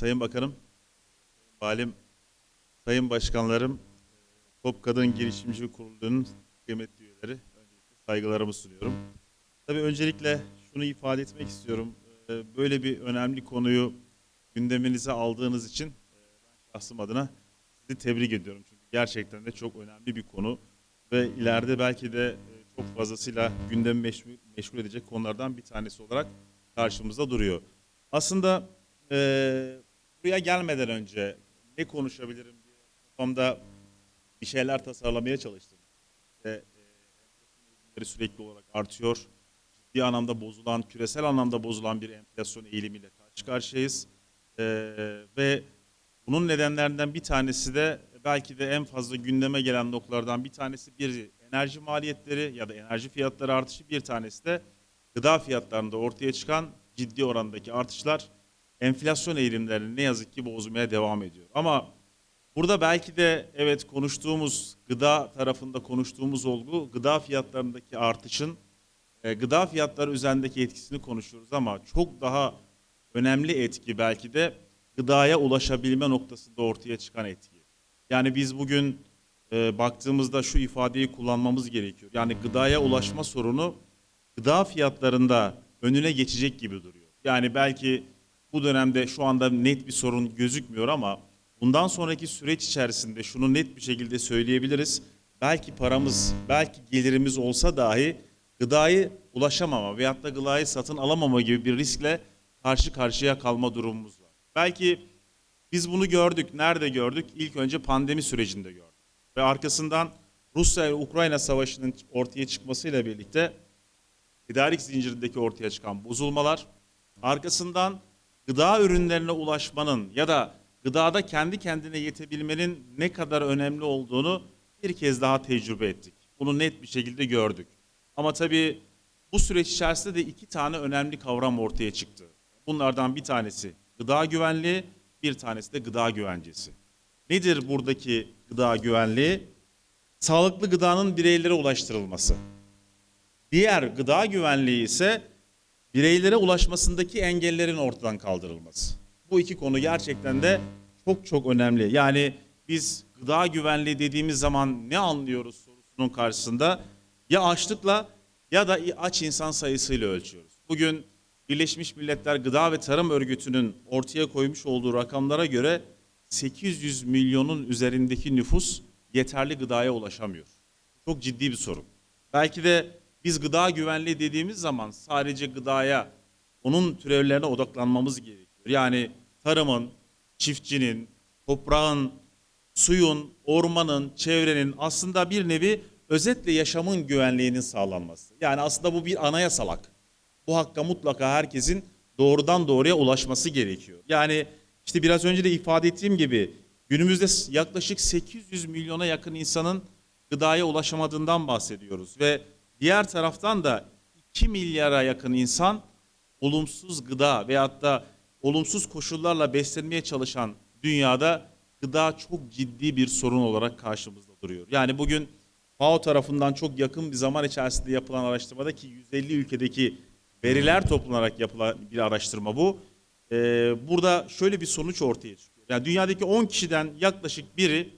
Sayın Bakanım, Valim, Sayın Başkanlarım, Top Kadın Girişimci Kurulu'nun kıymetli üyeleri, öncelikle saygılarımı sunuyorum. Tabii öncelikle şunu ifade etmek istiyorum. Ee, Böyle bir önemli konuyu gündeminize aldığınız için e, ben şahsım adına sizi tebrik ediyorum. Çünkü gerçekten de çok önemli bir konu ve ileride belki de e, çok fazlasıyla gündemi meşgul, edecek konulardan bir tanesi olarak karşımızda duruyor. Aslında e, buraya gelmeden önce ne konuşabilirim diye kafamda bir şeyler tasarlamaya çalıştım. Ve, e, sürekli olarak artıyor. Ciddi anlamda bozulan, küresel anlamda bozulan bir enflasyon eğilimiyle karşı karşıyayız. E, ve bunun nedenlerinden bir tanesi de belki de en fazla gündeme gelen noktalardan bir tanesi bir enerji maliyetleri ya da enerji fiyatları artışı bir tanesi de gıda fiyatlarında ortaya çıkan ciddi orandaki artışlar enflasyon eğilimlerini ne yazık ki bozmaya devam ediyor. Ama burada belki de evet konuştuğumuz gıda tarafında konuştuğumuz olgu gıda fiyatlarındaki artışın e, gıda fiyatları üzerindeki etkisini konuşuyoruz ama çok daha önemli etki belki de gıdaya ulaşabilme noktasında ortaya çıkan etki. Yani biz bugün e, baktığımızda şu ifadeyi kullanmamız gerekiyor. Yani gıdaya ulaşma sorunu gıda fiyatlarında önüne geçecek gibi duruyor. Yani belki bu dönemde şu anda net bir sorun gözükmüyor ama bundan sonraki süreç içerisinde şunu net bir şekilde söyleyebiliriz. Belki paramız, belki gelirimiz olsa dahi gıdayı ulaşamama veyahut da gıdayı satın alamama gibi bir riskle karşı karşıya kalma durumumuz var. Belki biz bunu gördük. Nerede gördük? İlk önce pandemi sürecinde gördük. Ve arkasından Rusya ile Ukrayna savaşının ortaya çıkmasıyla birlikte tedarik zincirindeki ortaya çıkan bozulmalar, arkasından gıda ürünlerine ulaşmanın ya da gıdada kendi kendine yetebilmenin ne kadar önemli olduğunu bir kez daha tecrübe ettik. Bunu net bir şekilde gördük. Ama tabii bu süreç içerisinde de iki tane önemli kavram ortaya çıktı. Bunlardan bir tanesi gıda güvenliği, bir tanesi de gıda güvencesi. Nedir buradaki gıda güvenliği? Sağlıklı gıdanın bireylere ulaştırılması. Diğer gıda güvenliği ise bireylere ulaşmasındaki engellerin ortadan kaldırılması. Bu iki konu gerçekten de çok çok önemli. Yani biz gıda güvenliği dediğimiz zaman ne anlıyoruz sorusunun karşısında ya açlıkla ya da aç insan sayısıyla ölçüyoruz. Bugün Birleşmiş Milletler Gıda ve Tarım Örgütü'nün ortaya koymuş olduğu rakamlara göre 800 milyonun üzerindeki nüfus yeterli gıdaya ulaşamıyor. Çok ciddi bir sorun. Belki de biz gıda güvenliği dediğimiz zaman sadece gıdaya, onun türevlerine odaklanmamız gerekiyor. Yani tarımın, çiftçinin, toprağın, suyun, ormanın, çevrenin aslında bir nevi özetle yaşamın güvenliğinin sağlanması. Yani aslında bu bir anayasal hak. Bu hakka mutlaka herkesin doğrudan doğruya ulaşması gerekiyor. Yani işte biraz önce de ifade ettiğim gibi günümüzde yaklaşık 800 milyona yakın insanın gıdaya ulaşamadığından bahsediyoruz ve diğer taraftan da 2 milyara yakın insan olumsuz gıda veyahut da olumsuz koşullarla beslenmeye çalışan dünyada gıda çok ciddi bir sorun olarak karşımızda duruyor. Yani bugün FAO tarafından çok yakın bir zaman içerisinde yapılan araştırmada ki 150 ülkedeki veriler toplanarak yapılan bir araştırma bu. Ee, burada şöyle bir sonuç ortaya çıkıyor. Yani dünyadaki 10 kişiden yaklaşık biri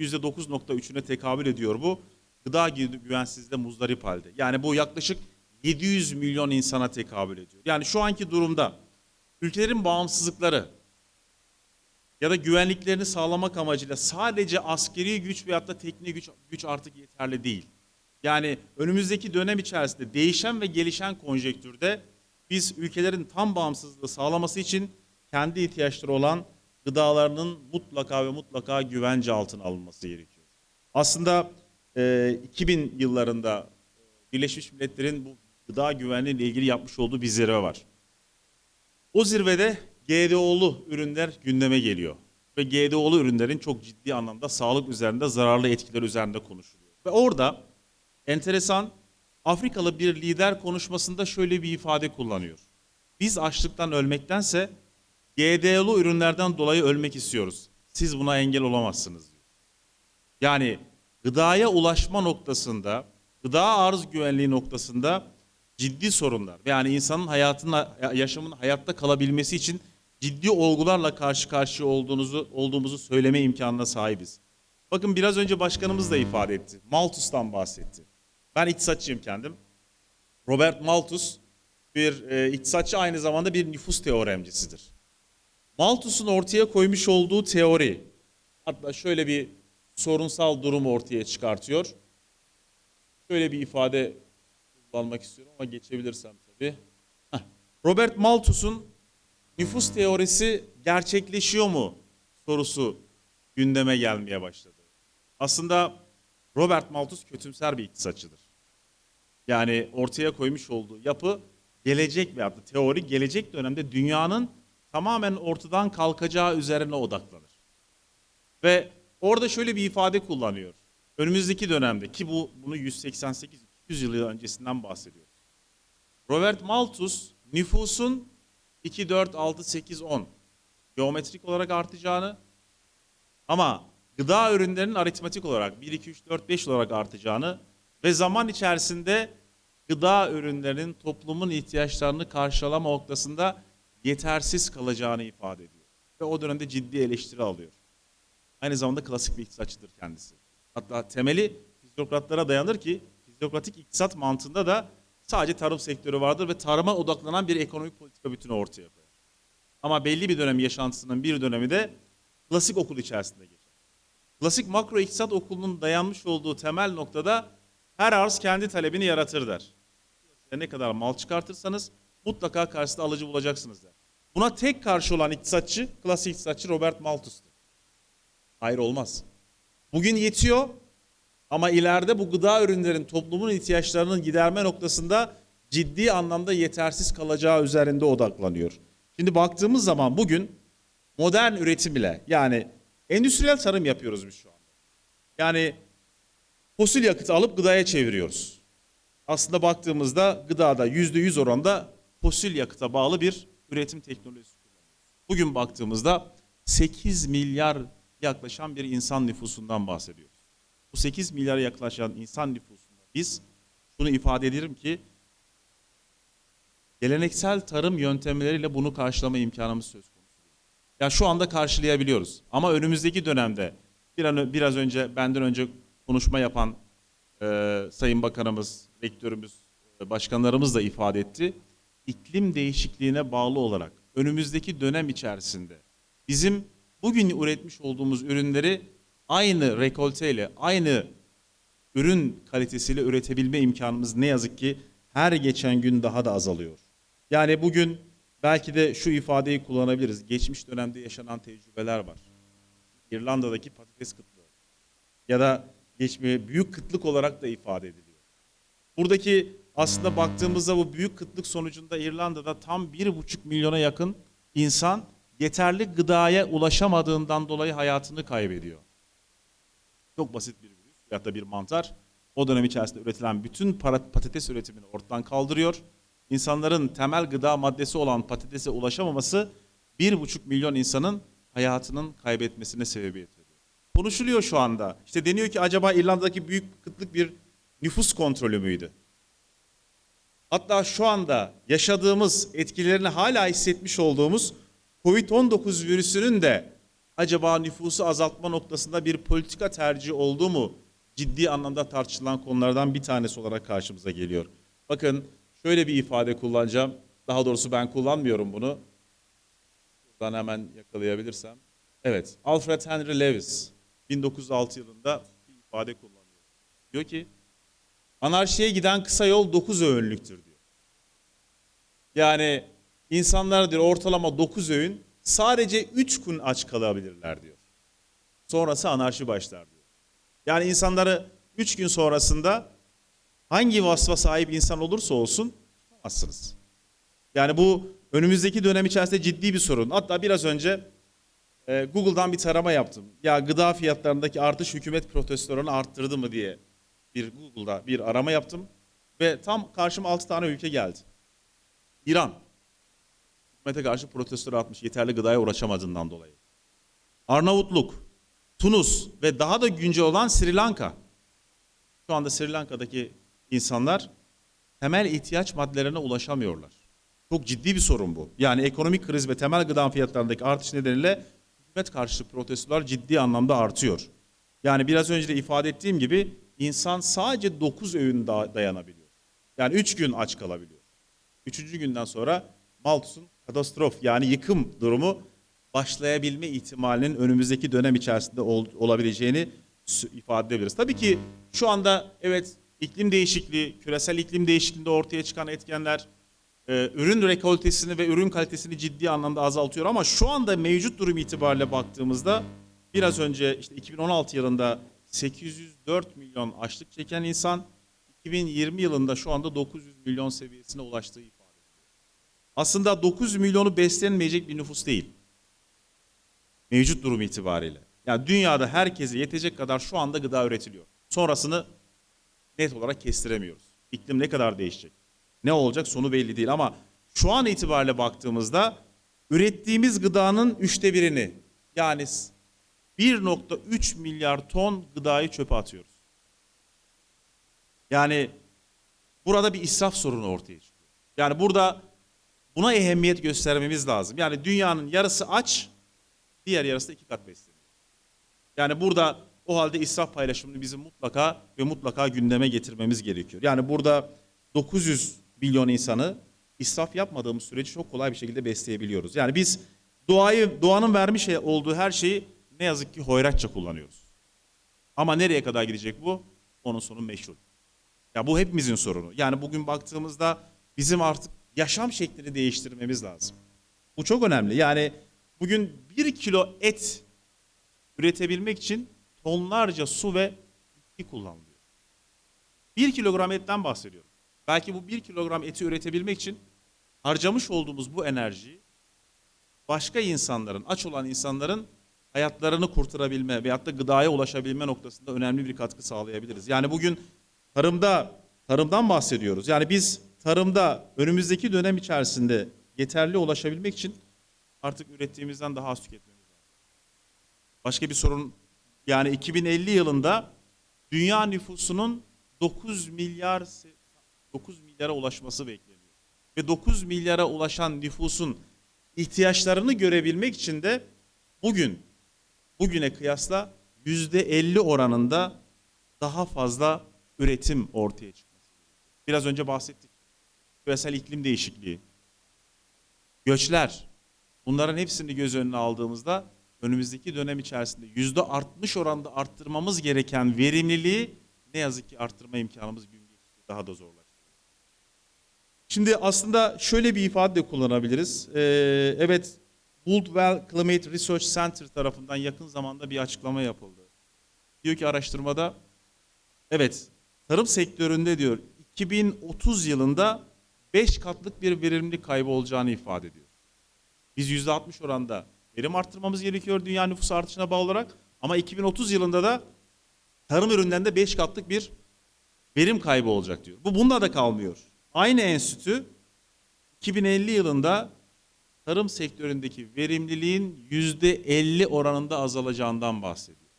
%9.3'üne tekabül ediyor bu. Gıda güvensizliğinde muzdarip halde. Yani bu yaklaşık 700 milyon insana tekabül ediyor. Yani şu anki durumda ülkelerin bağımsızlıkları ya da güvenliklerini sağlamak amacıyla sadece askeri güç veyahut da teknik güç, güç artık yeterli değil. Yani önümüzdeki dönem içerisinde değişen ve gelişen konjektürde biz ülkelerin tam bağımsızlığı sağlaması için kendi ihtiyaçları olan gıdalarının mutlaka ve mutlaka güvence altına alınması gerekiyor. Aslında e, 2000 yıllarında Birleşmiş Milletler'in bu gıda güvenliği ile ilgili yapmış olduğu bir zirve var. O zirvede GDO'lu ürünler gündeme geliyor. Ve GDO'lu ürünlerin çok ciddi anlamda sağlık üzerinde zararlı etkileri üzerinde konuşuluyor. Ve orada enteresan Afrikalı bir lider konuşmasında şöyle bir ifade kullanıyor. Biz açlıktan ölmektense GDO'lu ürünlerden dolayı ölmek istiyoruz. Siz buna engel olamazsınız diyor. Yani gıdaya ulaşma noktasında, gıda arz güvenliği noktasında ciddi sorunlar. Yani insanın hayatına, yaşamın hayatta kalabilmesi için ciddi olgularla karşı karşıya olduğunuzu olduğumuzu söyleme imkanına sahibiz. Bakın biraz önce başkanımız da ifade etti. Malthus'tan bahsetti. Ben iktisatçıyım kendim. Robert Malthus bir e, iktisatçı aynı zamanda bir nüfus teoremcisidir. Malthus'un ortaya koymuş olduğu teori hatta şöyle bir sorunsal durumu ortaya çıkartıyor. Şöyle bir ifade kullanmak istiyorum ama geçebilirsem tabii. Robert Malthus'un nüfus teorisi gerçekleşiyor mu sorusu gündeme gelmeye başladı. Aslında Robert Malthus kötümser bir iktisatçıdır. Yani ortaya koymuş olduğu yapı gelecek veyahut da teori gelecek dönemde dünyanın tamamen ortadan kalkacağı üzerine odaklanır. Ve orada şöyle bir ifade kullanıyor. Önümüzdeki dönemde ki bu bunu 188-200 yıl öncesinden bahsediyoruz. Robert Malthus nüfusun 2, 4, 6, 8, 10 geometrik olarak artacağını ama gıda ürünlerinin aritmetik olarak 1, 2, 3, 4, 5 olarak artacağını ve zaman içerisinde gıda ürünlerinin toplumun ihtiyaçlarını karşılama noktasında yetersiz kalacağını ifade ediyor. Ve o dönemde ciddi eleştiri alıyor. Aynı zamanda klasik bir iktisatçıdır kendisi. Hatta temeli fizyokratlara dayanır ki fizyokratik iktisat mantığında da sadece tarım sektörü vardır ve tarıma odaklanan bir ekonomik politika bütünü ortaya koyar. Ama belli bir dönem yaşantısının bir dönemi de klasik okul içerisinde geçer. Klasik makro iktisat okulunun dayanmış olduğu temel noktada her arz kendi talebini yaratır der. Ne kadar mal çıkartırsanız mutlaka karşısında alıcı bulacaksınız der. Buna tek karşı olan iktisatçı, klasik iktisatçı Robert Malthus'tur. Hayır olmaz. Bugün yetiyor ama ileride bu gıda ürünlerin toplumun ihtiyaçlarının giderme noktasında ciddi anlamda yetersiz kalacağı üzerinde odaklanıyor. Şimdi baktığımız zaman bugün modern üretim ile yani endüstriyel tarım yapıyoruz biz şu anda. Yani fosil yakıtı alıp gıdaya çeviriyoruz. Aslında baktığımızda gıdada yüzde yüz oranda fosil yakıta bağlı bir üretim teknolojisi kullanıyoruz. Bugün baktığımızda 8 milyar yaklaşan bir insan nüfusundan bahsediyoruz. Bu 8 milyara yaklaşan insan nüfusunda biz şunu ifade ederim ki geleneksel tarım yöntemleriyle bunu karşılama imkanımız söz konusu. Ya şu anda karşılayabiliyoruz ama önümüzdeki dönemde bir an, biraz önce benden önce konuşma yapan e, Sayın Bakanımız, Rektörümüz, e, başkanlarımız da ifade etti. İklim değişikliğine bağlı olarak önümüzdeki dönem içerisinde bizim bugün üretmiş olduğumuz ürünleri aynı rekolteyle, aynı ürün kalitesiyle üretebilme imkanımız ne yazık ki her geçen gün daha da azalıyor. Yani bugün belki de şu ifadeyi kullanabiliriz. Geçmiş dönemde yaşanan tecrübeler var. İrlanda'daki patates kıtlığı ya da geçme büyük kıtlık olarak da ifade ediliyor. Buradaki aslında baktığımızda bu büyük kıtlık sonucunda İrlanda'da tam bir buçuk milyona yakın insan yeterli gıdaya ulaşamadığından dolayı hayatını kaybediyor. Çok basit bir virüs ya da bir mantar o dönem içerisinde üretilen bütün patates üretimini ortadan kaldırıyor. İnsanların temel gıda maddesi olan patatese ulaşamaması bir buçuk milyon insanın hayatının kaybetmesine sebebiyet veriyor. Konuşuluyor şu anda. İşte deniyor ki acaba İrlanda'daki büyük kıtlık bir nüfus kontrolü müydü? Hatta şu anda yaşadığımız etkilerini hala hissetmiş olduğumuz Covid-19 virüsünün de acaba nüfusu azaltma noktasında bir politika tercihi olduğu mu ciddi anlamda tartışılan konulardan bir tanesi olarak karşımıza geliyor. Bakın şöyle bir ifade kullanacağım. Daha doğrusu ben kullanmıyorum bunu. Buradan hemen yakalayabilirsem. Evet, Alfred Henry Lewis 1906 yılında bir ifade kullanıyor. Diyor ki, anarşiye giden kısa yol 9 öğünlüktür diyor. Yani insanlar diyor ortalama 9 öğün sadece 3 gün aç kalabilirler diyor. Sonrası anarşi başlar diyor. Yani insanları 3 gün sonrasında hangi vasfa sahip insan olursa olsun tutamazsınız. Yani bu önümüzdeki dönem içerisinde ciddi bir sorun. Hatta biraz önce e, Google'dan bir tarama yaptım. Ya gıda fiyatlarındaki artış hükümet protestolarını arttırdı mı diye bir Google'da bir arama yaptım. Ve tam karşıma 6 tane ülke geldi. İran. Hükümete karşı protestoları atmış yeterli gıdaya ulaşamadığından dolayı. Arnavutluk, Tunus ve daha da güncel olan Sri Lanka. Şu anda Sri Lanka'daki insanlar temel ihtiyaç maddelerine ulaşamıyorlar. Çok ciddi bir sorun bu. Yani ekonomik kriz ve temel gıda fiyatlarındaki artış nedeniyle hükümet karşıtı protestolar ciddi anlamda artıyor. Yani biraz önce de ifade ettiğim gibi insan sadece 9 öğün da- dayanabiliyor. Yani 3 gün aç kalabiliyor. Üçüncü günden sonra Malthus'un katastrof yani yıkım durumu başlayabilme ihtimalinin önümüzdeki dönem içerisinde ol- olabileceğini ifade edebiliriz. Tabii ki şu anda evet iklim değişikliği, küresel iklim değişikliğinde ortaya çıkan etkenler e, ürün rekoltesini ve ürün kalitesini ciddi anlamda azaltıyor ama şu anda mevcut durum itibariyle baktığımızda biraz önce işte 2016 yılında 804 milyon açlık çeken insan 2020 yılında şu anda 900 milyon seviyesine ulaştığı. Aslında 900 milyonu beslenmeyecek bir nüfus değil. Mevcut durum itibariyle. Yani dünyada herkese yetecek kadar şu anda gıda üretiliyor. Sonrasını net olarak kestiremiyoruz. İklim ne kadar değişecek? Ne olacak sonu belli değil ama şu an itibariyle baktığımızda ürettiğimiz gıdanın üçte birini yani 1.3 milyar ton gıdayı çöpe atıyoruz. Yani burada bir israf sorunu ortaya çıkıyor. Yani burada buna ehemmiyet göstermemiz lazım. Yani dünyanın yarısı aç, diğer yarısı da iki kat besleniyor. Yani burada o halde israf paylaşımını bizim mutlaka ve mutlaka gündeme getirmemiz gerekiyor. Yani burada 900 milyon insanı israf yapmadığımız sürece çok kolay bir şekilde besleyebiliyoruz. Yani biz doğayı doğanın vermiş olduğu her şeyi ne yazık ki hoyratça kullanıyoruz. Ama nereye kadar gidecek bu? Onun sonu meşhur. Ya bu hepimizin sorunu. Yani bugün baktığımızda bizim artık yaşam şeklini değiştirmemiz lazım. Bu çok önemli. Yani bugün bir kilo et üretebilmek için tonlarca su ve bitki kullanılıyor. Bir kilogram etten bahsediyorum. Belki bu bir kilogram eti üretebilmek için harcamış olduğumuz bu enerjiyi başka insanların, aç olan insanların hayatlarını kurtarabilme veyahut da gıdaya ulaşabilme noktasında önemli bir katkı sağlayabiliriz. Yani bugün tarımda, tarımdan bahsediyoruz. Yani biz tarımda önümüzdeki dönem içerisinde yeterli ulaşabilmek için artık ürettiğimizden daha az tüketmemiz lazım. Başka bir sorun yani 2050 yılında dünya nüfusunun 9 milyar 9 milyara ulaşması bekleniyor. Ve 9 milyara ulaşan nüfusun ihtiyaçlarını görebilmek için de bugün bugüne kıyasla %50 oranında daha fazla üretim ortaya çıkması. Biraz önce bahsettik. Küresel iklim değişikliği, göçler, bunların hepsini göz önüne aldığımızda önümüzdeki dönem içerisinde yüzde 60 oranda arttırmamız gereken verimliliği ne yazık ki arttırma imkanımız gün geçtikçe daha da zorlaşıyor. Şimdi aslında şöyle bir ifade de kullanabiliriz. Ee, evet, Buldwell Climate Research Center tarafından yakın zamanda bir açıklama yapıldı. Diyor ki araştırmada, evet tarım sektöründe diyor 2030 yılında 5 katlık bir verimlilik kaybı olacağını ifade ediyor. Biz %60 oranda verim arttırmamız gerekiyor dünya nüfusu artışına bağlı olarak. Ama 2030 yılında da tarım ürünlerinde 5 katlık bir verim kaybı olacak diyor. Bu bunda da kalmıyor. Aynı enstitü 2050 yılında tarım sektöründeki verimliliğin %50 oranında azalacağından bahsediyor.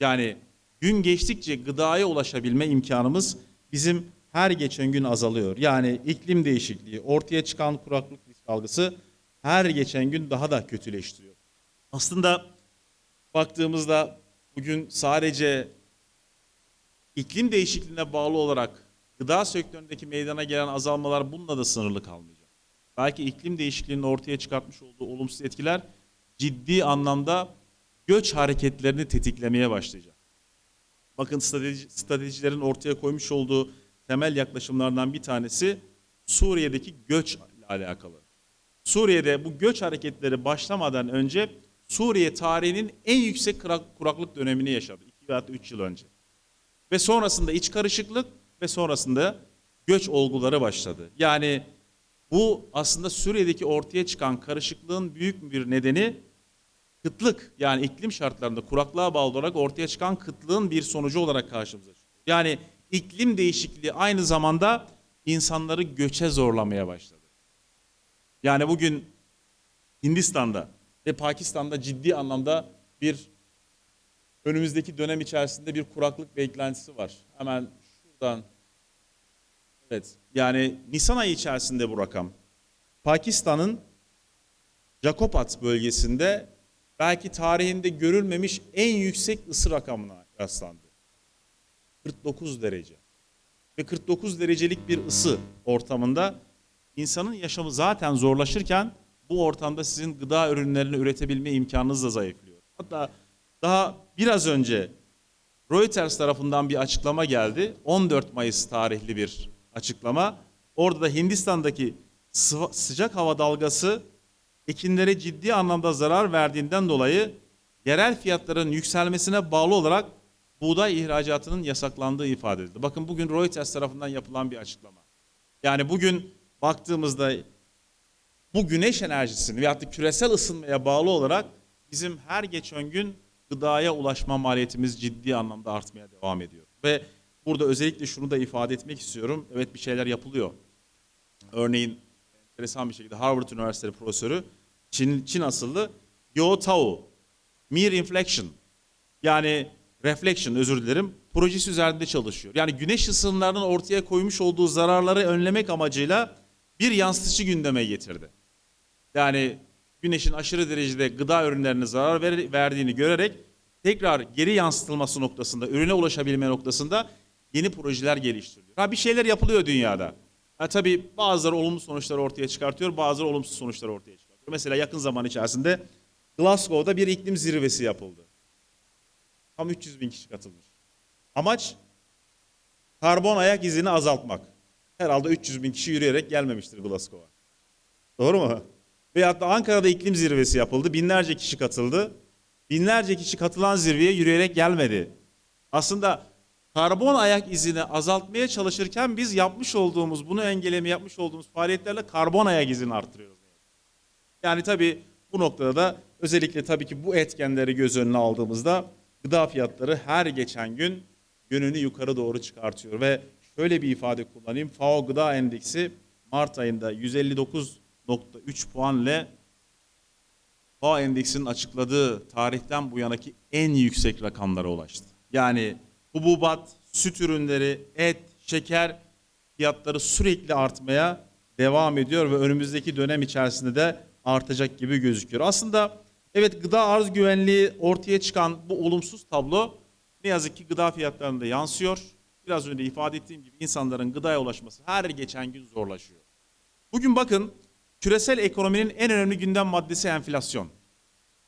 Yani gün geçtikçe gıdaya ulaşabilme imkanımız bizim her geçen gün azalıyor. Yani iklim değişikliği, ortaya çıkan kuraklık risk algısı her geçen gün daha da kötüleştiriyor. Aslında baktığımızda bugün sadece iklim değişikliğine bağlı olarak gıda sektöründeki meydana gelen azalmalar bununla da sınırlı kalmayacak. Belki iklim değişikliğinin ortaya çıkartmış olduğu olumsuz etkiler ciddi anlamda göç hareketlerini tetiklemeye başlayacak. Bakın strateji, stratejilerin ortaya koymuş olduğu temel yaklaşımlardan bir tanesi Suriye'deki göç ile alakalı. Suriye'de bu göç hareketleri başlamadan önce Suriye tarihinin en yüksek kurak- kuraklık dönemini yaşadı. 2 veya 3 yıl önce. Ve sonrasında iç karışıklık ve sonrasında göç olguları başladı. Yani bu aslında Suriye'deki ortaya çıkan karışıklığın büyük bir nedeni kıtlık yani iklim şartlarında kuraklığa bağlı olarak ortaya çıkan kıtlığın bir sonucu olarak karşımıza çıkıyor. Yani iklim değişikliği aynı zamanda insanları göçe zorlamaya başladı. Yani bugün Hindistan'da ve Pakistan'da ciddi anlamda bir önümüzdeki dönem içerisinde bir kuraklık beklentisi var. Hemen şuradan Evet. Yani Nisan ayı içerisinde bu rakam. Pakistan'ın Jakopat bölgesinde belki tarihinde görülmemiş en yüksek ısı rakamına rastlandı. 49 derece. Ve 49 derecelik bir ısı ortamında insanın yaşamı zaten zorlaşırken bu ortamda sizin gıda ürünlerini üretebilme imkanınız da zayıflıyor. Hatta daha biraz önce Reuters tarafından bir açıklama geldi. 14 Mayıs tarihli bir açıklama. Orada da Hindistan'daki sıcak hava dalgası ekinlere ciddi anlamda zarar verdiğinden dolayı yerel fiyatların yükselmesine bağlı olarak buğday ihracatının yasaklandığı ifade edildi. Bakın bugün Reuters tarafından yapılan bir açıklama. Yani bugün baktığımızda bu güneş enerjisini veyahut da küresel ısınmaya bağlı olarak bizim her geçen gün gıdaya ulaşma maliyetimiz ciddi anlamda artmaya devam ediyor. Ve burada özellikle şunu da ifade etmek istiyorum. Evet bir şeyler yapılıyor. Örneğin enteresan bir şekilde Harvard Üniversitesi profesörü Çin, Çin asıllı Yo Tao Mere Inflection yani reflection özür dilerim projesi üzerinde çalışıyor. Yani güneş ısınlarının ortaya koymuş olduğu zararları önlemek amacıyla bir yansıtıcı gündeme getirdi. Yani güneşin aşırı derecede gıda ürünlerine zarar ver- verdiğini görerek tekrar geri yansıtılması noktasında, ürüne ulaşabilme noktasında yeni projeler geliştiriliyor. Ha bir şeyler yapılıyor dünyada. Ha tabii bazıları olumlu sonuçlar ortaya çıkartıyor, bazıları olumsuz sonuçlar ortaya çıkartıyor. Mesela yakın zaman içerisinde Glasgow'da bir iklim zirvesi yapıldı. Tam 300 bin kişi katılmış. Amaç karbon ayak izini azaltmak. Herhalde 300 bin kişi yürüyerek gelmemiştir Glasgow'a. Doğru mu? Veyahut da Ankara'da iklim zirvesi yapıldı. Binlerce kişi katıldı. Binlerce kişi katılan zirveye yürüyerek gelmedi. Aslında karbon ayak izini azaltmaya çalışırken biz yapmış olduğumuz, bunu engellemeye yapmış olduğumuz faaliyetlerle karbon ayak izini arttırıyoruz. Yani tabii bu noktada da özellikle tabii ki bu etkenleri göz önüne aldığımızda gıda fiyatları her geçen gün yönünü yukarı doğru çıkartıyor ve şöyle bir ifade kullanayım. FAO Gıda Endeksi Mart ayında 159.3 puanla FAO Endeksinin açıkladığı tarihten bu yanaki en yüksek rakamlara ulaştı. Yani hububat, süt ürünleri, et, şeker fiyatları sürekli artmaya devam ediyor ve önümüzdeki dönem içerisinde de artacak gibi gözüküyor. Aslında evet gıda arz güvenliği ortaya çıkan bu olumsuz tablo ne yazık ki gıda fiyatlarında yansıyor. Biraz önce ifade ettiğim gibi insanların gıdaya ulaşması her geçen gün zorlaşıyor. Bugün bakın küresel ekonominin en önemli gündem maddesi enflasyon.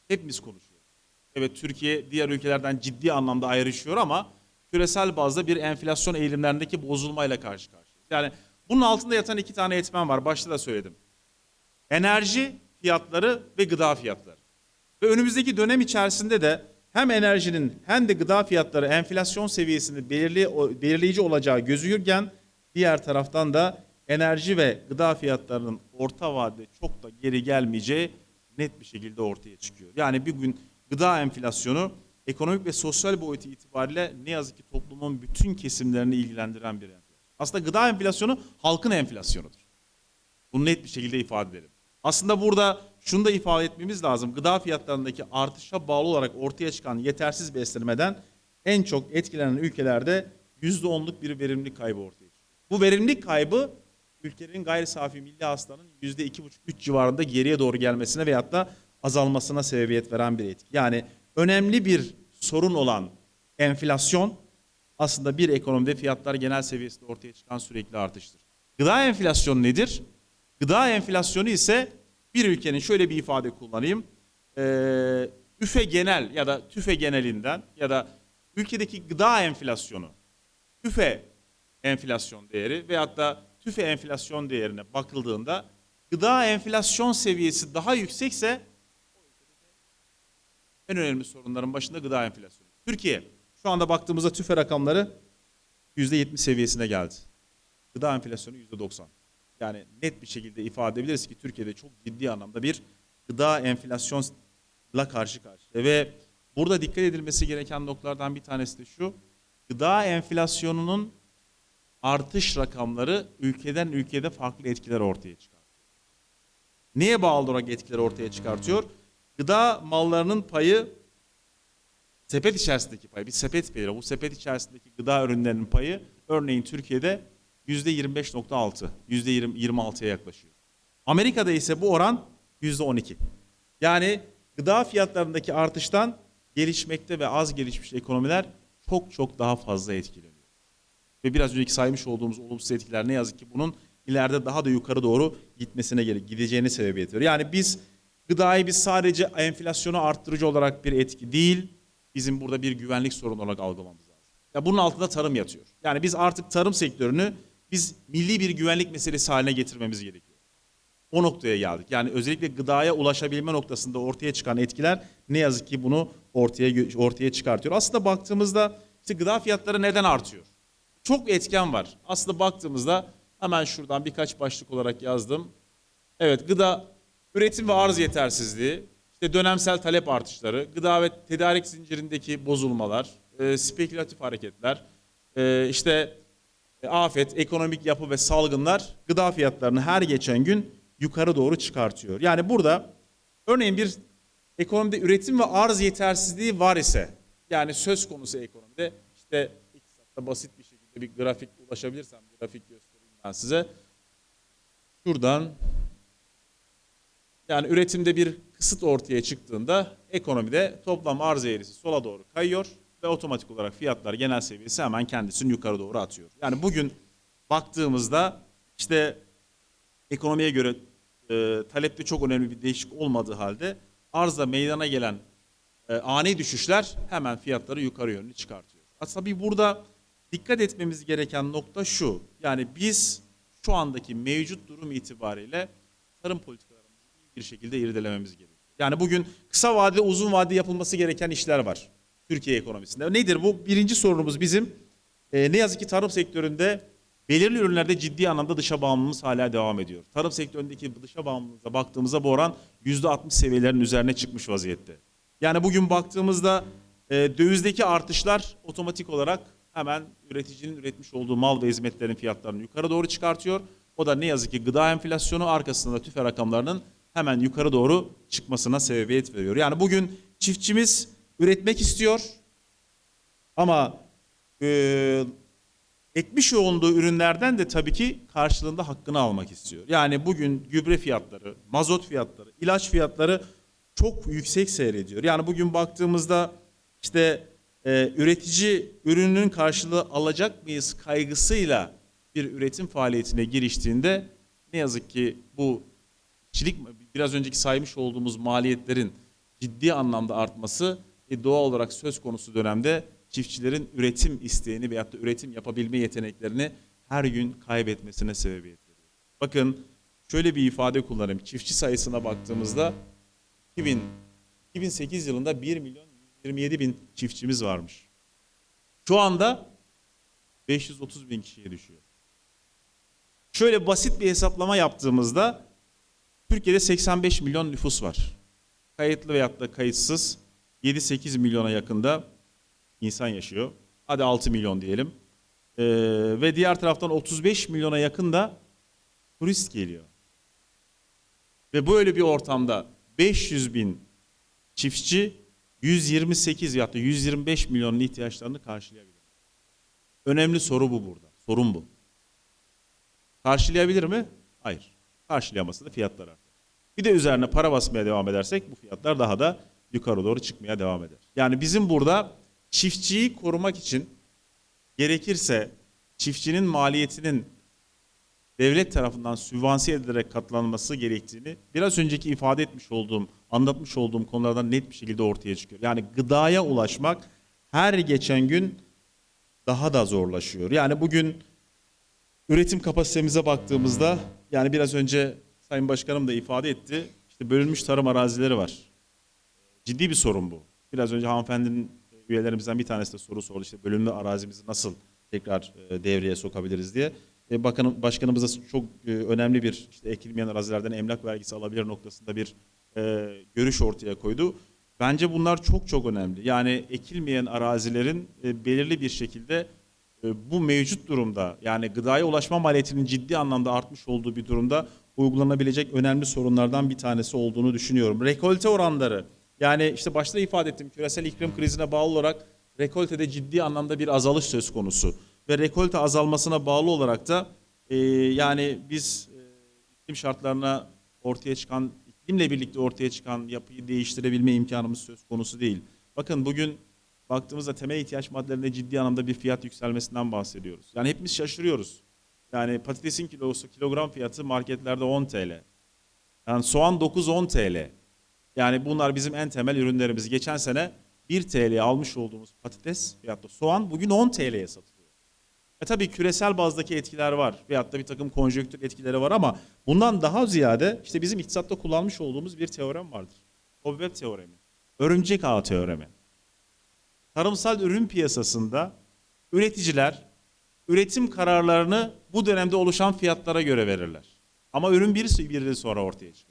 Hepimiz konuşuyoruz. Evet Türkiye diğer ülkelerden ciddi anlamda ayrışıyor ama küresel bazda bir enflasyon eğilimlerindeki bozulmayla karşı karşıyayız. Yani bunun altında yatan iki tane etmen var. Başta da söyledim. Enerji fiyatları ve gıda fiyatları. Ve önümüzdeki dönem içerisinde de hem enerjinin hem de gıda fiyatları enflasyon seviyesinde belirli, belirleyici olacağı gözükürken diğer taraftan da enerji ve gıda fiyatlarının orta vadede çok da geri gelmeyeceği net bir şekilde ortaya çıkıyor. Yani bir gün gıda enflasyonu ekonomik ve sosyal boyutu itibariyle ne yazık ki toplumun bütün kesimlerini ilgilendiren bir enflasyon. Aslında gıda enflasyonu halkın enflasyonudur. Bunu net bir şekilde ifade edelim. Aslında burada şunu da ifade etmemiz lazım. Gıda fiyatlarındaki artışa bağlı olarak ortaya çıkan yetersiz beslenmeden en çok etkilenen ülkelerde %10'luk bir verimlilik kaybı ortaya çıkıyor. Bu verimlilik kaybı ülkenin gayri safi milli hasılanın %2,5-3 civarında geriye doğru gelmesine veyahut da azalmasına sebebiyet veren bir etki. Yani önemli bir sorun olan enflasyon aslında bir ekonomide fiyatlar genel seviyesinde ortaya çıkan sürekli artıştır. Gıda enflasyonu nedir? Gıda enflasyonu ise bir ülkenin şöyle bir ifade kullanayım. Ee, üfe genel ya da tüfe genelinden ya da ülkedeki gıda enflasyonu, üfe enflasyon değeri veyahut da tüfe enflasyon değerine bakıldığında gıda enflasyon seviyesi daha yüksekse en önemli sorunların başında gıda enflasyonu. Türkiye şu anda baktığımızda tüfe rakamları %70 seviyesine geldi. Gıda enflasyonu %90. Yani net bir şekilde ifade edebiliriz ki Türkiye'de çok ciddi anlamda bir gıda enflasyonla karşı karşıya. Ve burada dikkat edilmesi gereken noktalardan bir tanesi de şu. Gıda enflasyonunun artış rakamları ülkeden ülkede farklı etkiler ortaya çıkartıyor. Neye bağlı olarak etkiler ortaya çıkartıyor? Gıda mallarının payı sepet içerisindeki pay, bir sepet belirli. Bu sepet içerisindeki gıda ürünlerinin payı örneğin Türkiye'de %25.6, %26'ya yaklaşıyor. Amerika'da ise bu oran %12. Yani gıda fiyatlarındaki artıştan gelişmekte ve az gelişmiş ekonomiler çok çok daha fazla etkileniyor. Ve biraz önceki saymış olduğumuz olumsuz etkiler ne yazık ki bunun ileride daha da yukarı doğru gitmesine gerek, gideceğini sebebiyet veriyor. Yani biz gıdayı biz sadece enflasyonu arttırıcı olarak bir etki değil, bizim burada bir güvenlik sorunu olarak algılamamız lazım. Ya bunun altında tarım yatıyor. Yani biz artık tarım sektörünü biz milli bir güvenlik meselesi haline getirmemiz gerekiyor. O noktaya geldik. Yani özellikle gıdaya ulaşabilme noktasında ortaya çıkan etkiler ne yazık ki bunu ortaya ortaya çıkartıyor. Aslında baktığımızda işte gıda fiyatları neden artıyor? Çok etken var. Aslında baktığımızda hemen şuradan birkaç başlık olarak yazdım. Evet gıda üretim ve arz yetersizliği, işte dönemsel talep artışları, gıda ve tedarik zincirindeki bozulmalar, e, spekülatif hareketler, e, işte afet, ekonomik yapı ve salgınlar gıda fiyatlarını her geçen gün yukarı doğru çıkartıyor. Yani burada örneğin bir ekonomide üretim ve arz yetersizliği var ise yani söz konusu ekonomide işte iktisatta basit bir şekilde bir grafik ulaşabilirsem grafik göstereyim ben size. Şuradan yani üretimde bir kısıt ortaya çıktığında ekonomide toplam arz eğrisi sola doğru kayıyor ve otomatik olarak fiyatlar genel seviyesi hemen kendisini yukarı doğru atıyor. Yani bugün baktığımızda işte ekonomiye göre e, talepte çok önemli bir değişik olmadığı halde arzda meydana gelen e, ani düşüşler hemen fiyatları yukarı yönlü çıkartıyor. Aslında bir burada dikkat etmemiz gereken nokta şu. Yani biz şu andaki mevcut durum itibariyle tarım politikalarımızı bir şekilde irdelememiz gerekiyor. Yani bugün kısa vadede uzun vadede yapılması gereken işler var Türkiye ekonomisinde. Nedir bu? Birinci sorunumuz bizim e, ne yazık ki tarım sektöründe belirli ürünlerde ciddi anlamda dışa bağımlılığımız hala devam ediyor. Tarım sektöründeki dışa bağımlılığımıza baktığımızda bu oran %60 seviyelerin üzerine çıkmış vaziyette. Yani bugün baktığımızda e, dövizdeki artışlar otomatik olarak hemen üreticinin üretmiş olduğu mal ve hizmetlerin fiyatlarını yukarı doğru çıkartıyor. O da ne yazık ki gıda enflasyonu arkasında da tüfe rakamlarının hemen yukarı doğru çıkmasına sebebiyet veriyor. Yani bugün çiftçimiz üretmek istiyor ama e, ekmiş yoğunluğu ürünlerden de tabii ki karşılığında hakkını almak istiyor. Yani bugün gübre fiyatları, mazot fiyatları, ilaç fiyatları çok yüksek seyrediyor. Yani bugün baktığımızda işte e, üretici ürünün karşılığı alacak mıyız kaygısıyla bir üretim faaliyetine giriştiğinde ne yazık ki bu çilik biraz önceki saymış olduğumuz maliyetlerin ciddi anlamda artması e, doğal olarak söz konusu dönemde çiftçilerin üretim isteğini veyahut da üretim yapabilme yeteneklerini her gün kaybetmesine sebebiyet veriyor. Bakın şöyle bir ifade kullanayım. Çiftçi sayısına baktığımızda 2000, 2008 yılında 1 milyon 127 bin çiftçimiz varmış. Şu anda 530 bin kişiye düşüyor. Şöyle basit bir hesaplama yaptığımızda Türkiye'de 85 milyon nüfus var. Kayıtlı veyahut da kayıtsız 7-8 milyona yakında insan yaşıyor. Hadi 6 milyon diyelim. Ee, ve diğer taraftan 35 milyona yakın da turist geliyor. Ve böyle bir ortamda 500 bin çiftçi 128 ya da 125 milyonun ihtiyaçlarını karşılayabilir. Önemli soru bu burada. Sorun bu. Karşılayabilir mi? Hayır. Karşılayamazsa da fiyatlar artar. Bir de üzerine para basmaya devam edersek bu fiyatlar daha da yukarı doğru çıkmaya devam eder. Yani bizim burada çiftçiyi korumak için gerekirse çiftçinin maliyetinin devlet tarafından sübvanse edilerek katlanması gerektiğini biraz önceki ifade etmiş olduğum, anlatmış olduğum konulardan net bir şekilde ortaya çıkıyor. Yani gıdaya ulaşmak her geçen gün daha da zorlaşıyor. Yani bugün üretim kapasitemize baktığımızda yani biraz önce Sayın Başkanım da ifade etti. İşte bölünmüş tarım arazileri var. Ciddi bir sorun bu. Biraz önce hanımefendinin üyelerimizden bir tanesi de soru sordu. İşte bölümlü arazimizi nasıl tekrar e, devreye sokabiliriz diye. E, Bakanım, başkanımız da çok e, önemli bir işte ekilmeyen arazilerden emlak vergisi alabilir noktasında bir görüş ortaya koydu. Bence bunlar çok çok önemli. Yani ekilmeyen arazilerin belirli bir şekilde bu mevcut durumda yani gıdaya ulaşma maliyetinin ciddi anlamda artmış olduğu bir durumda uygulanabilecek önemli sorunlardan bir tanesi olduğunu düşünüyorum. Rekolte oranları yani işte başta ifade ettim küresel iklim krizine bağlı olarak rekoltede ciddi anlamda bir azalış söz konusu ve rekolte azalmasına bağlı olarak da e, yani biz e, iklim şartlarına ortaya çıkan, iklimle birlikte ortaya çıkan yapıyı değiştirebilme imkanımız söz konusu değil. Bakın bugün baktığımızda temel ihtiyaç maddelerinde ciddi anlamda bir fiyat yükselmesinden bahsediyoruz. Yani hepimiz şaşırıyoruz. Yani patatesin kilosu, kilogram fiyatı marketlerde 10 TL. Yani soğan 9-10 TL. Yani bunlar bizim en temel ürünlerimiz. Geçen sene 1 TL'ye almış olduğumuz patates veyahut da soğan bugün 10 TL'ye satılıyor. E tabii küresel bazdaki etkiler var veyahut da bir takım konjonktür etkileri var ama bundan daha ziyade işte bizim iktisatta kullanmış olduğumuz bir teorem vardır. Cobweb teoremi. Örümcek ağı teoremi. Tarımsal ürün piyasasında üreticiler üretim kararlarını bu dönemde oluşan fiyatlara göre verirler. Ama ürün bir, bir yıl sonra ortaya çıkar.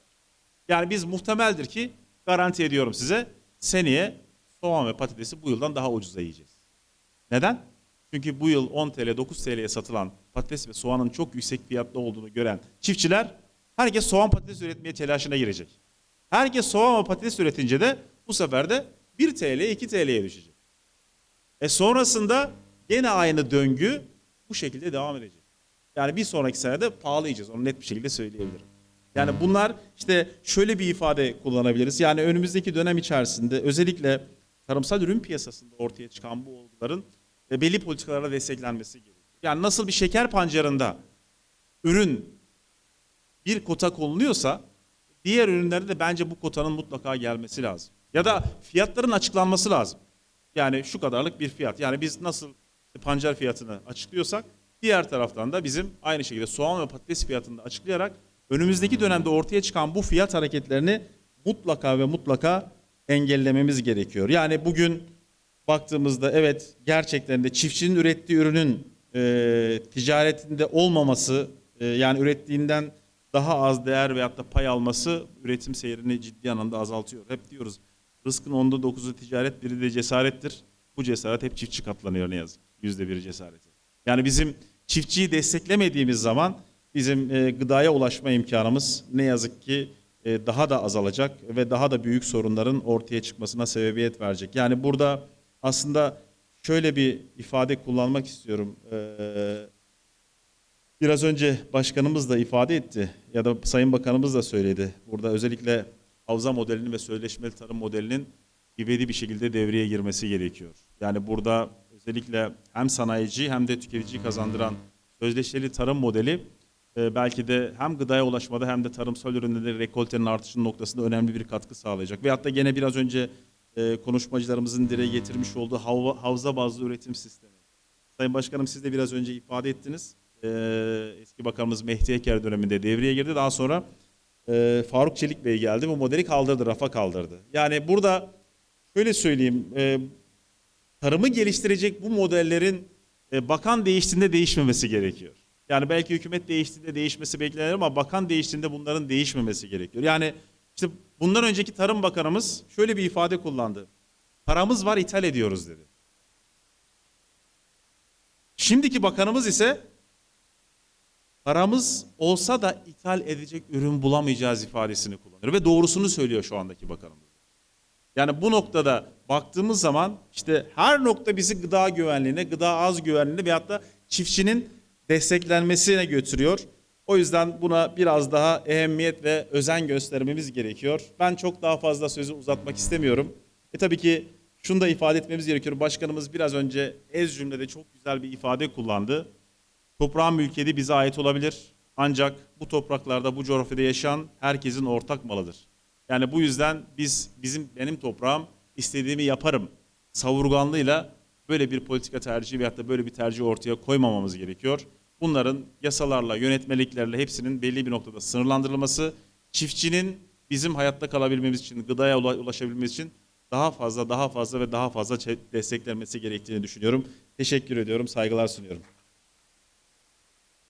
Yani biz muhtemeldir ki garanti ediyorum size seneye soğan ve patatesi bu yıldan daha ucuza yiyeceğiz. Neden? Çünkü bu yıl 10 TL 9 TL'ye satılan patates ve soğanın çok yüksek fiyatlı olduğunu gören çiftçiler herkes soğan patates üretmeye telaşına girecek. Herkes soğan ve patates üretince de bu sefer de 1 TL 2 TL'ye düşecek. E sonrasında gene aynı döngü bu şekilde devam edecek. Yani bir sonraki senede pahalayacağız. Onu net bir şekilde söyleyebilirim. Yani bunlar işte şöyle bir ifade kullanabiliriz. Yani önümüzdeki dönem içerisinde özellikle tarımsal ürün piyasasında ortaya çıkan bu olguların e, belli politikalarla desteklenmesi gerekiyor. Yani nasıl bir şeker pancarında ürün bir kota konuluyorsa diğer ürünlerde de bence bu kotanın mutlaka gelmesi lazım. Ya da fiyatların açıklanması lazım. Yani şu kadarlık bir fiyat. Yani biz nasıl pancar fiyatını açıklıyorsak diğer taraftan da bizim aynı şekilde soğan ve patates fiyatını da açıklayarak önümüzdeki dönemde ortaya çıkan bu fiyat hareketlerini mutlaka ve mutlaka engellememiz gerekiyor. Yani bugün baktığımızda evet gerçekten de çiftçinin ürettiği ürünün e, ticaretinde olmaması e, yani ürettiğinden daha az değer veyahut da pay alması üretim seyrini ciddi anlamda azaltıyor. Hep diyoruz rızkın onda dokuzu ticaret biri de cesarettir. Bu cesaret hep çiftçi katlanıyor ne yazık. Yüzde biri cesareti. Yani bizim çiftçiyi desteklemediğimiz zaman bizim e, gıdaya ulaşma imkanımız ne yazık ki e, daha da azalacak ve daha da büyük sorunların ortaya çıkmasına sebebiyet verecek. Yani burada aslında şöyle bir ifade kullanmak istiyorum. Ee, biraz önce başkanımız da ifade etti ya da Sayın Bakanımız da söyledi. Burada özellikle havza modelinin ve sözleşmeli tarım modelinin ivedi bir şekilde devreye girmesi gerekiyor. Yani burada özellikle hem sanayici hem de tüketiciyi kazandıran sözleşmeli tarım modeli e, belki de hem gıdaya ulaşmada hem de tarımsal ürünlerin rekoltenin artışının noktasında önemli bir katkı sağlayacak. Veyahut da gene biraz önce e, konuşmacılarımızın dile getirmiş olduğu havza bazlı üretim sistemi. Sayın Başkanım siz de biraz önce ifade ettiniz. E, eski bakanımız Mehdi Eker döneminde devreye girdi. Daha sonra e, Faruk Çelik Bey geldi. Bu modeli kaldırdı, rafa kaldırdı. Yani burada şöyle söyleyeyim. E, tarımı geliştirecek bu modellerin bakan değiştiğinde değişmemesi gerekiyor. Yani belki hükümet değiştiğinde değişmesi beklenir ama bakan değiştiğinde bunların değişmemesi gerekiyor. Yani işte bundan önceki Tarım Bakanımız şöyle bir ifade kullandı. Paramız var ithal ediyoruz dedi. Şimdiki bakanımız ise paramız olsa da ithal edecek ürün bulamayacağız ifadesini kullanıyor ve doğrusunu söylüyor şu andaki bakanımız. Yani bu noktada baktığımız zaman işte her nokta bizi gıda güvenliğine, gıda az güvenliğine veyahut da çiftçinin desteklenmesine götürüyor. O yüzden buna biraz daha ehemmiyet ve özen göstermemiz gerekiyor. Ben çok daha fazla sözü uzatmak istemiyorum. E tabii ki şunu da ifade etmemiz gerekiyor. Başkanımız biraz önce ez cümlede çok güzel bir ifade kullandı. Toprağın mülkiyeti bize ait olabilir. Ancak bu topraklarda, bu coğrafyada yaşayan herkesin ortak malıdır. Yani bu yüzden biz bizim benim toprağım istediğimi yaparım savurganlığıyla böyle bir politika tercihi veyahut da böyle bir tercih ortaya koymamamız gerekiyor. Bunların yasalarla, yönetmeliklerle hepsinin belli bir noktada sınırlandırılması, çiftçinin bizim hayatta kalabilmemiz için, gıdaya ula- ulaşabilmemiz için daha fazla, daha fazla ve daha fazla desteklenmesi gerektiğini düşünüyorum. Teşekkür ediyorum, saygılar sunuyorum.